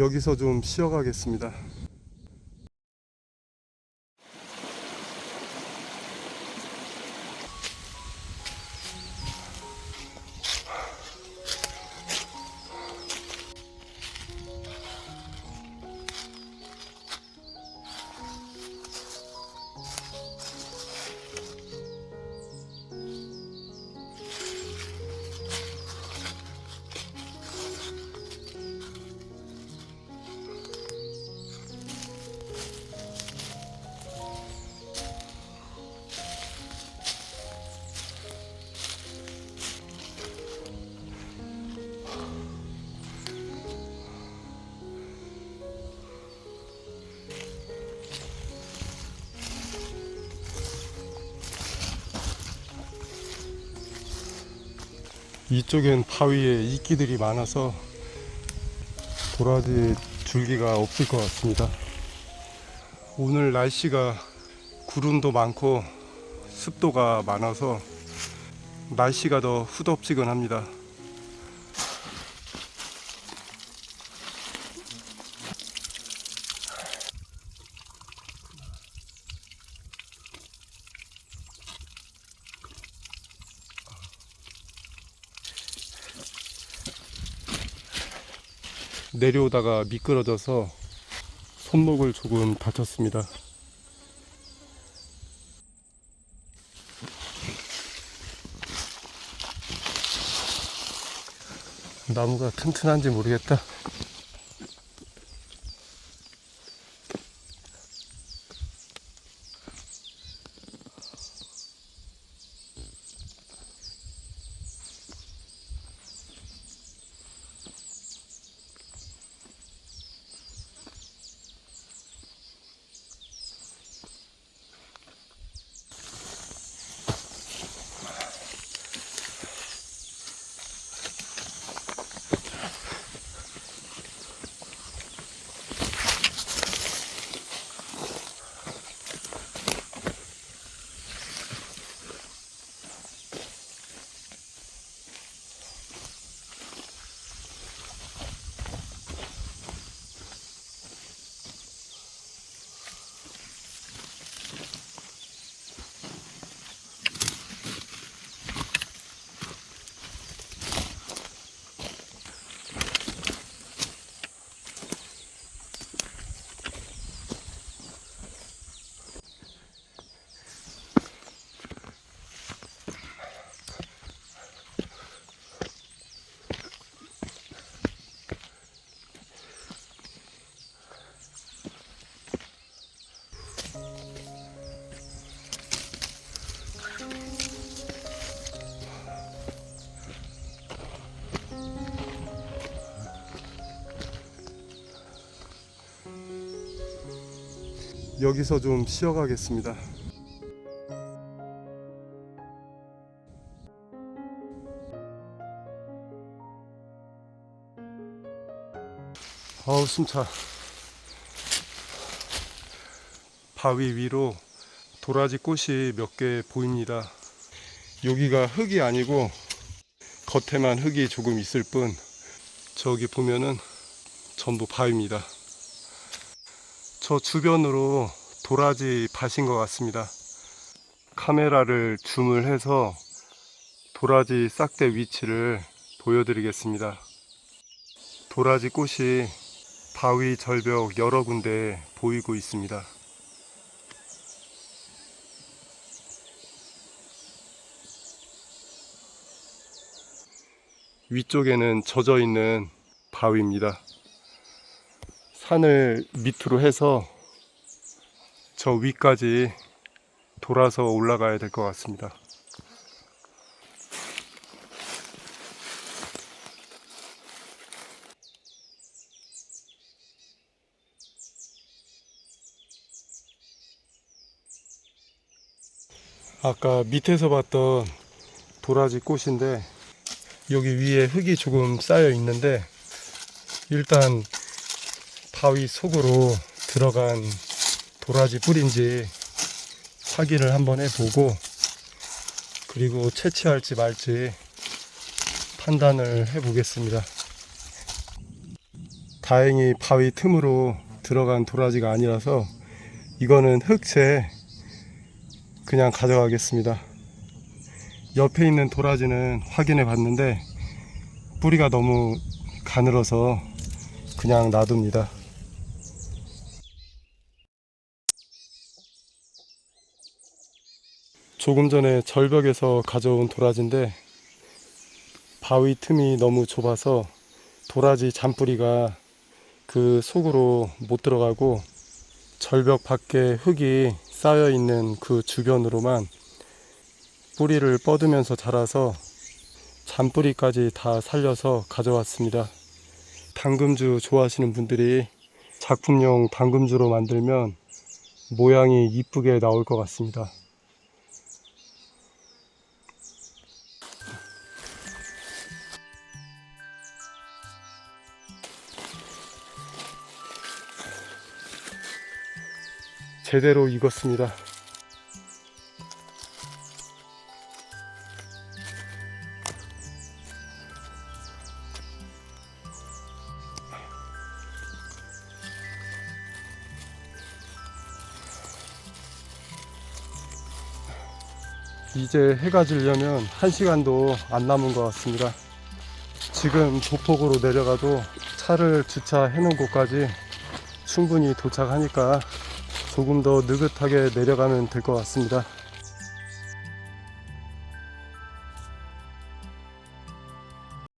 여기서 좀 쉬어가겠습니다. 이쪽엔 바위에 이끼들이 많아서 도라지 줄기가 없을 것 같습니다. 오늘 날씨가 구름도 많고 습도가 많아서 날씨가 더 후덥지근합니다. 내려오다가 미끄러져서 손목을 조금 다쳤습니다. 나무가 튼튼한지 모르겠다. 여기서 좀 쉬어가겠습니다. 어우 숨차. 바위 위로 도라지 꽃이 몇 개 보입니다. 여기가 흙이 아니고 겉에만 흙이 조금 있을 뿐 저기 보면은 전부 바위입니다. 저 주변으로 도라지 밭인 것 같습니다. 카메라를 줌을 해서 도라지 싹대 위치를 보여드리겠습니다. 도라지 꽃이 바위 절벽 여러 군데 보이고 있습니다. 위쪽에는 젖어 있는 바위입니다. 산을 밑으로 해서 저 위까지 돌아서 올라가야 될 것 같습니다. 아까 밑에서 봤던 도라지 꽃인데 여기 위에 흙이 조금 쌓여 있는데 일단 바위 속으로 들어간 도라지 뿌리인지 확인을 한번 해보고 그리고 채취할지 말지 판단을 해보겠습니다. 다행히 바위 틈으로 들어간 도라지가 아니라서 이거는 흑채 그냥 가져가겠습니다. 옆에 있는 도라지는 확인해 봤는데 뿌리가 너무 가늘어서 그냥 놔둡니다. 조금 전에 절벽에서 가져온 도라지인데 바위 틈이 너무 좁아서 도라지 잔뿌리가 그 속으로 못 들어가고 절벽 밖에 흙이 쌓여 있는 그 주변으로만 뿌리를 뻗으면서 자라서 잔뿌리까지 다 살려서 가져왔습니다. 당금주 좋아하시는 분들이 작품용 당금주로 만들면 모양이 이쁘게 나올 것 같습니다. 제대로 익었습니다. 이제 해가 지려면 한시간도 안 남은 것 같습니다. 지금 보폭으로 내려가도 차를 주차해 놓은 곳까지 충분히 도착하니까 조금 더 느긋하게 내려가면 될 것 같습니다.